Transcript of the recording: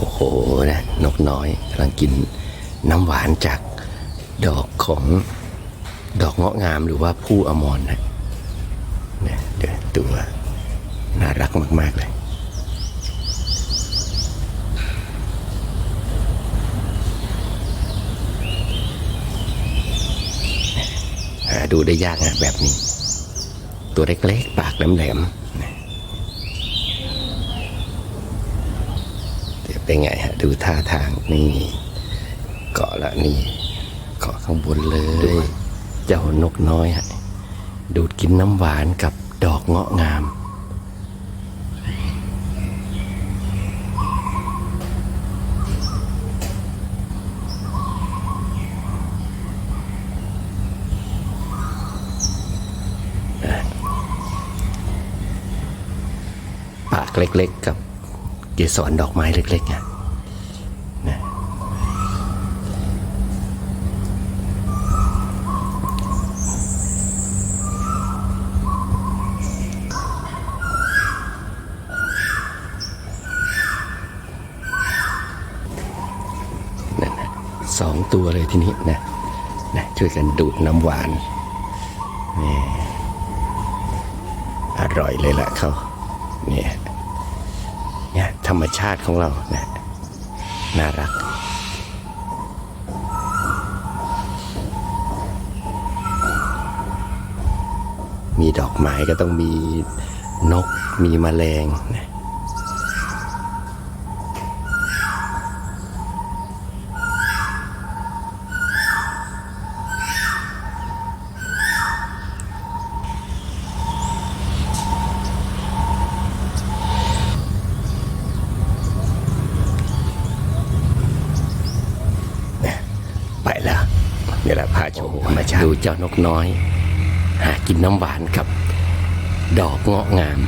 โอ้โหนะนกน้อยกำลังกินน้ำหวานจากดอกของดอกเงาะงามหรือว่าผู้อมรนะนะเดี๋ยวตัวน่ารักมาก ๆ เลยดูได้ยากนะแบบนี้ ตัวเล็กๆปากแหลมๆนะ เดี๋ยวเป็นไงฮะ ดูท่าทางนี่ เกาะละนี่ เกาะข้างบนเลย เจ้านกน้อยฮะ ดูดกินน้ำหวานกับดอกเงาะงาม ปากเล็กๆกับเกสรดอกไม้เล็กๆอะนะนั่นะสองตัวเลยทีนี้นะนะช่วยกันดูดน้ำหวานอร่อยเลยแหละเขาเนี่ย ธรรมชาติของเรานะน่ารัก มีดอกไม้ก็ต้องมีนกมีแมลงนะ ชมธรรมชาติดูเจ้านกน้อย หากินน้ำหวานกับ ดอกเงาะงาม